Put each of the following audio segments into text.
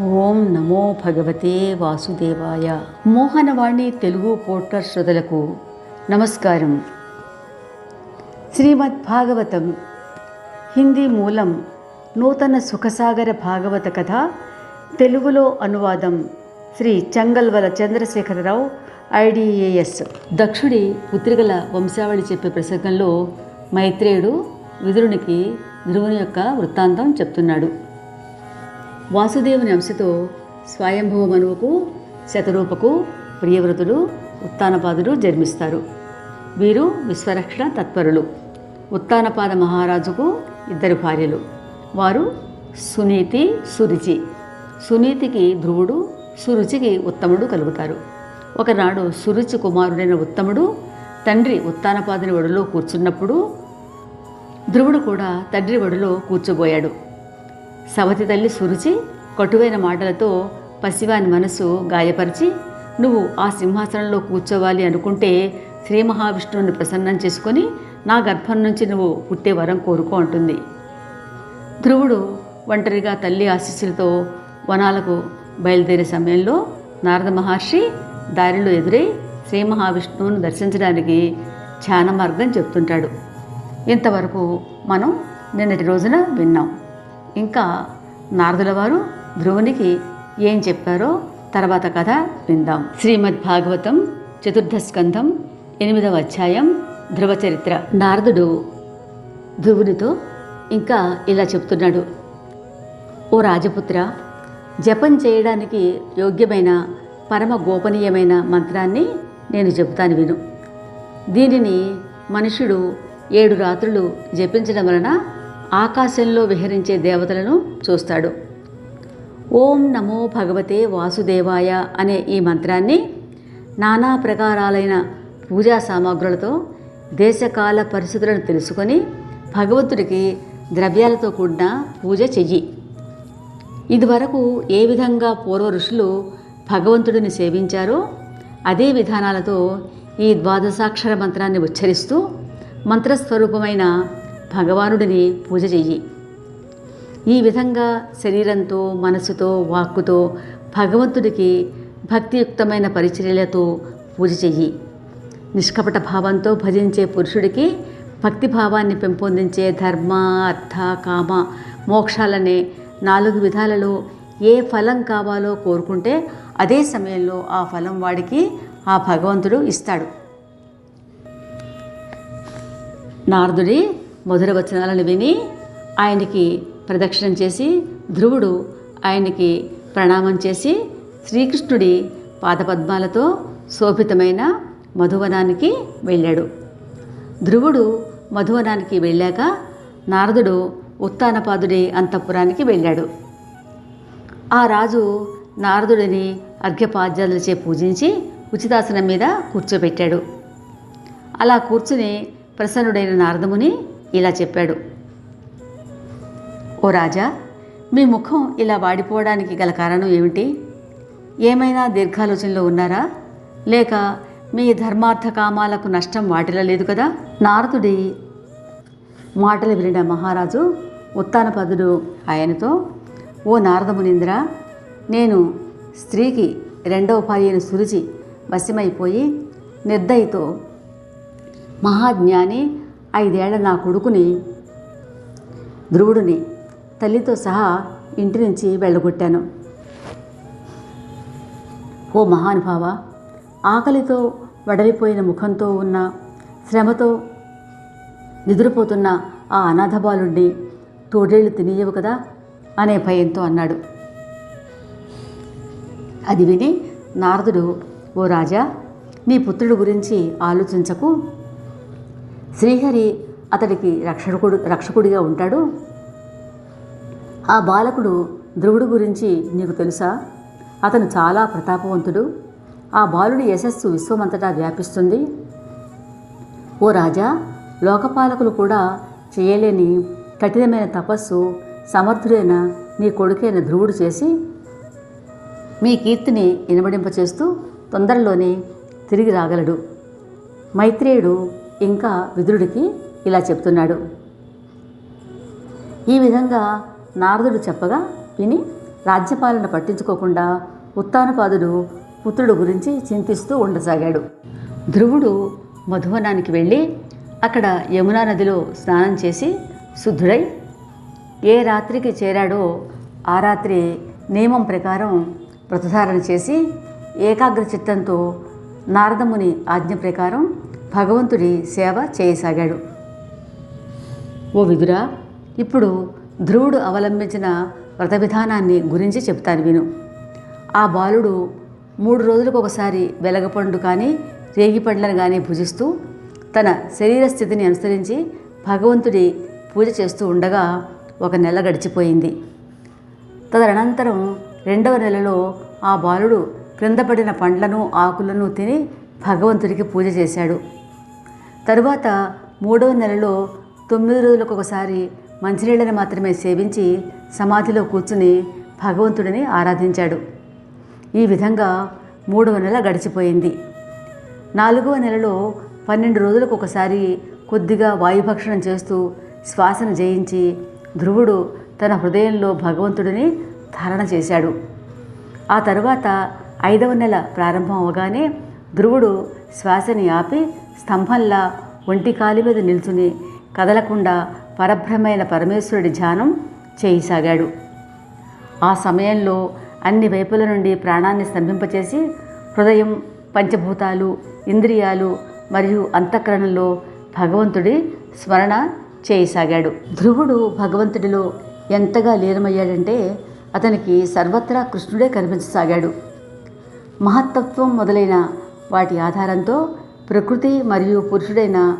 ఓం నమో భగవతే వాసుదేవాయ. మోహనవాణి తెలుగు పోర్టర్ శ్రోతలకు నమస్కారం. శ్రీమద్ భాగవతం హిందీ మూలం నూతన సుఖసాగర భాగవత కథ తెలుగులో అనువాదం శ్రీ చంగల్వల చంద్రశేఖరరావు ఐడిఏఎస్. దక్షుడి పుత్రికల వంశావళి చెప్పే ప్రసంగంలో మైత్రేయుడు విదురునికి ధ్రువుని యొక్క వృత్తాంతం చెప్తున్నాడు. వాసుదేవుని అంశతో స్వయంభవ మనువుకు శతరూపకు ప్రియవ్రతుడు ఉత్తానపాదుడు జన్మిస్తారు. వీరు విశ్వరక్షణ తత్పరులు. ఉత్తానపాద మహారాజుకు ఇద్దరు భార్యలు. వారు సునీతి సురుచి. సునీతికి ధ్రువుడు సురుచికి ఉత్తముడు కలుగుతారు. ఒకనాడు సురుచి కుమారుడైన ఉత్తముడు తండ్రి ఉత్తానపాదుని ఒడిలో కూర్చున్నప్పుడు ధ్రువుడు కూడా తండ్రి ఒడిలో కూర్చోబోయాడు. సవతి తల్లి సురుచి కటువైన మాటలతో పసివాని మనసు గాయపరిచి నువ్వు ఆ సింహాసనంలో కూర్చోవాలి అనుకుంటే శ్రీ మహావిష్ణువుని ప్రసన్నం చేసుకొని నా గర్భం నుంచి నువ్వు పుట్టే వరం కోరుకో అంటుంది. ధ్రువుడు ఒంటరిగా తల్లి ఆశీస్సులతో వనాలకు బయలుదేరే సమయంలో నారద మహర్షి దారిలో ఎదురై శ్రీ మహావిష్ణువును దర్శించడానికి ధ్యాన మార్గం చెప్తుంటాడు. ఇంతవరకు మనం నిన్నటి రోజున విన్నాం. ఇంకా నారదుల వారు ధ్రువునికి ఏం చెప్పారో తర్వాత కథ విందాం. శ్రీమద్ భాగవతం చతుర్థ స్కంధం ఎనిమిదవ అధ్యాయం ధ్రువ చరిత్ర. నారదుడు ధ్రువునితో ఇంకా ఇలా చెప్తున్నాడు. ఓ రాజపుత్ర జపం చేయడానికి యోగ్యమైన పరమ గోపనీయమైన మంత్రాన్ని నేను చెబుతాను విను. దీనిని మనుషుడు ఏడు రాత్రులు జపించడం వలన ఆకాశంలో విహరించే దేవతలను చూస్తాడు. ఓం నమో భగవతే వాసుదేవాయ అనే ఈ మంత్రాన్ని నానా ప్రకారాలైన పూజా సామాగ్రులతో దేశకాల పరిస్థితులను తెలుసుకొని భగవంతుడికి ద్రవ్యాలతో కూడిన పూజ చెయ్యి. ఇదివరకు ఏ విధంగా పూర్వ ఋషులు భగవంతుడిని సేవించారో అదే విధానాలతో ఈ ద్వాదశాక్షర మంత్రాన్ని ఉచ్చరిస్తూ మంత్రస్వరూపమైన భగవానుడిని పూజ చెయ్యి. ఈ విధంగా శరీరంతో మనసుతో వాక్కుతో భగవంతుడికి భక్తియుక్తమైన పరిచర్యలతో పూజ చెయ్యి. నిష్కపట భావంతో భజించే పురుషుడికి భక్తి భావాన్ని పెంపొందించే ధర్మ అర్థ కామ మోక్షాలనే నాలుగు విధాలలో ఏ ఫలం కావాలో కోరుకుంటే అదే సమయంలో ఆ ఫలం వాడికి ఆ భగవంతుడు ఇస్తాడు. నారదుడి మధుర వచనాలను విని ఆయనకి ప్రదక్షిణం చేసి ధ్రువుడు ఆయనకి ప్రణామం చేసి శ్రీకృష్ణుడి పాదపద్మాలతో శోభితమైన మధువనానికి వెళ్ళాడు. ధ్రువుడు మధువనానికి వెళ్ళాక నారదుడు ఉత్తానపాదుడి అంతఃపురానికి వెళ్ళాడు. ఆ రాజు నారదుడిని అర్ఘ్యపాద్యాలచే పూజించి ఉచితాసనం మీద కూర్చోబెట్టాడు. అలా కూర్చుని ప్రసన్నుడైన నారదముని ఇలా చెప్పాడు. ఓ రాజా మీ ముఖం ఇలా వాడిపోవడానికి గల కారణం ఏమిటి? ఏమైనా దీర్ఘాలోచనలో ఉన్నారా? లేక మీ ధర్మార్థ కామాలకు నష్టం వాటిల్లలేదు కదా? నారదుడి మాటలు వినిన మహారాజు ఉత్తానపదుడు ఆయనతో ఓ నారదమునింద్ర నేను స్త్రీకి రెండవ భార్యను సురిచి వశమైపోయి నిర్దయతో మహాజ్ఞాని ఐదేళ్ళ నా కొడుకుని ధ్రువుడిని తల్లితో సహా ఇంటి నుంచి వెళ్ళగొట్టాను. ఓ మహానుభావ ఆకలితో వడలిపోయిన ముఖంతో ఉన్న శ్రమతో నిద్రపోతున్న ఆ అనాథ బాలుడిని తోడేళ్ళు తినియవు కదా అనే భయంతో అన్నాడు. అది విని నారదుడు ఓ రాజా నీ పుత్రుడు గురించి ఆలోచించకు. శ్రీహరి అతడికి రక్షకుడు రక్షకుడిగా ఉంటాడు. ఆ బాలకుడు ధ్రువుడు గురించి నీకు తెలుసా? అతను చాలా ప్రతాపవంతుడు. ఆ బాలుడి యశస్సు విశ్వమంతటా వ్యాపిస్తుంది. ఓ రాజా లోకపాలకులు కూడా చేయలేని కఠినమైన తపస్సు సమర్థుడైన నీ కొడుకైన ధ్రువుడు చేసి మీ కీర్తిని ఇనబడింపచేస్తూ తొందరలోనే తిరిగి రాగలడు. మైత్రేయుడు ఇంకా విదురుడికి ఇలా చెప్తున్నాడు. ఈ విధంగా నారదుడు చెప్పగా విని రాజ్యపాలన పట్టించుకోకుండా ఉత్తానపాదుడు పుత్రుడు గురించి చింతిస్తూ ఉండసాగాడు. ధ్రువుడు మధువనానికి వెళ్ళి అక్కడ యమునా నదిలో స్నానం చేసి శుద్ధుడై ఏ రాత్రికి చేరాడో ఆ రాత్రి నియమం ప్రకారం వ్రతధారణ చేసి ఏకాగ్ర చిత్తంతో నారదముని ఆజ్ఞ ప్రకారం భగవంతుడి సేవ చేయసాగాడు. ఓ విదురా ఇప్పుడు ధ్రువుడు అవలంబించిన వ్రత విధానాన్ని గురించి చెప్తాను విను. ఆ బాలుడు మూడు రోజులకు ఒకసారి వెలగపండు కానీ రేగిపండ్లను కానీ భుజిస్తూ తన శరీర స్థితిని అనుసరించి భగవంతుడి పూజ చేస్తూ ఉండగా ఒక నెల గడిచిపోయింది. తదనంతరం రెండవ నెలలో ఆ బాలుడు క్రింద పడిన పండ్లను ఆకులను తిని భగవంతుడికి పూజ చేశాడు. తరువాత మూడవ నెలలో తొమ్మిది రోజులకు ఒకసారి మంచినీళ్ళని మాత్రమే సేవించి సమాధిలో కూర్చుని భగవంతుడిని ఆరాధించాడు. ఈ విధంగా మూడవ నెల గడిచిపోయింది. నాలుగవ నెలలో పన్నెండు రోజులకు ఒకసారి కొద్దిగా వాయుభక్షణం చేస్తూ శ్వాసన జయించి ధ్రువుడు తన హృదయంలో భగవంతుడిని ధారణ చేశాడు. ఆ తరువాత ఐదవ నెల ప్రారంభం అవగానే ధ్రువుడు శ్వాసని ఆపి స్తంభంలా ఒంటి కాలి మీద నిల్చుని కదలకుండా పరబ్రహ్మైన పరమేశ్వరుడి ధ్యానం చేయసాగాడు. ఆ సమయంలో అన్ని వైపుల నుండి ప్రాణాన్ని స్తంభింపచేసి హృదయం పంచభూతాలు ఇంద్రియాలు మరియు అంతఃకరణలో భగవంతుడి స్మరణ చేయసాగాడు. ధ్రువుడు భగవంతుడిలో ఎంతగా లీనమయ్యాడంటే అతనికి సర్వత్రా కృష్ణుడే కనిపించసాగాడు. మహత్తత్వం మొదలైన వాటి ఆధారంతో ప్రకృతి మరియు పురుషుడైన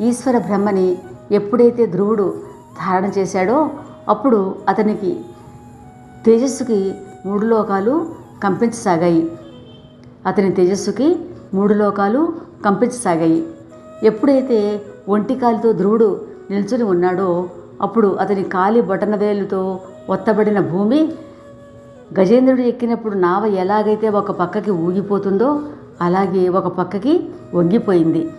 ఈశ్వర బ్రహ్మని ఎప్పుడైతే ధ్రువుడు ధారణ చేశాడో అప్పుడు అతనికి తేజస్సుకి మూడు లోకాలు కంపించసాగాయి. అతని తేజస్సుకి మూడు లోకాలు కంపించసాగాయి. ఎప్పుడైతే ఒంటి కాలితో ధ్రువుడు నిల్చుని ఉన్నాడో అప్పుడు అతని కాలి బొటనవేలుతో ఒత్తబడిన భూమి గజేంద్రుడు ఎక్కినప్పుడు నావ ఎలాగైతే ఒక పక్కకి ఊగిపోతుందో అలాగే ఒక పక్కకి వంగిపోయింది.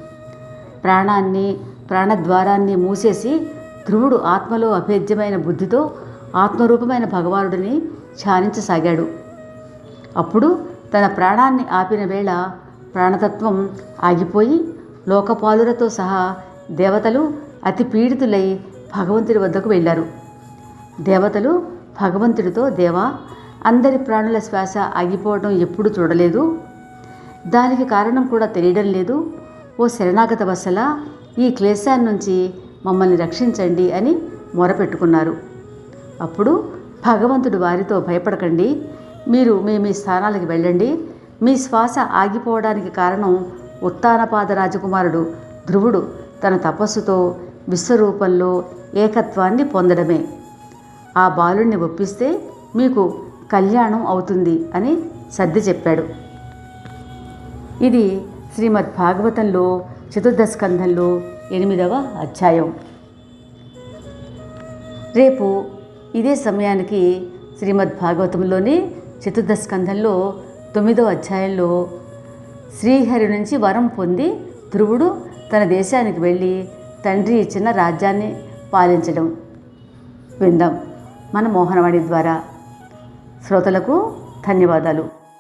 ప్రాణాన్ని ప్రాణద్వారాన్ని మూసేసి ధ్రువుడు ఆత్మలో అభేద్యమైన బుద్ధితో ఆత్మరూపమైన భగవానుడిని ధ్యానించసాగాడు. అప్పుడు తన ప్రాణాన్ని ఆపిన వేళ ప్రాణతత్వం ఆగిపోయి లోకపాలులతో సహా దేవతలు అతి పీడితులై భగవంతుడి వద్దకు వెళ్ళారు. దేవతలు భగవంతుడితో దేవా అందరి ప్రాణుల శ్వాస ఆగిపోవడం ఎప్పుడు చూడలేదు. దానికి కారణం కూడా తెలియడం లేదు. ఓ శరణాగత వసల ఈ క్లేశాన్ని నుంచి మమ్మల్ని రక్షించండి అని మొరపెట్టుకున్నారు. అప్పుడు భగవంతుడు వారితో భయపడకండి. మీరు మీ మీ స్థానాలకు వెళ్ళండి. మీ శ్వాస ఆగిపోవడానికి కారణం ఉత్తానపాద రాజకుమారుడు ధ్రువుడు. తన తపస్సుతో విశ్వరూపంలో ఏకత్వాన్ని పొందడమే. ఆ బాలుణ్ణి ఒప్పిస్తే మీకు కళ్యాణం అవుతుంది అని సర్ది చెప్పాడు. ఇది శ్రీమద్ భాగవతంలో చతుర్థ స్కంధంలో ఎనిమిదవ అధ్యాయం. రేపు ఇదే సమయానికి శ్రీమద్ భాగవతంలోని చతుర్థ స్కంధంలో తొమ్మిదవ అధ్యాయంలో శ్రీహరి నుంచి వరం పొంది ధ్రువుడు తన దేశానికి వెళ్ళి తండ్రి ఇచ్చిన రాజ్యాన్ని పాలించడం. విందాం. మన మోహనవాణి ద్వారా. శ్రోతలకు ధన్యవాదాలు.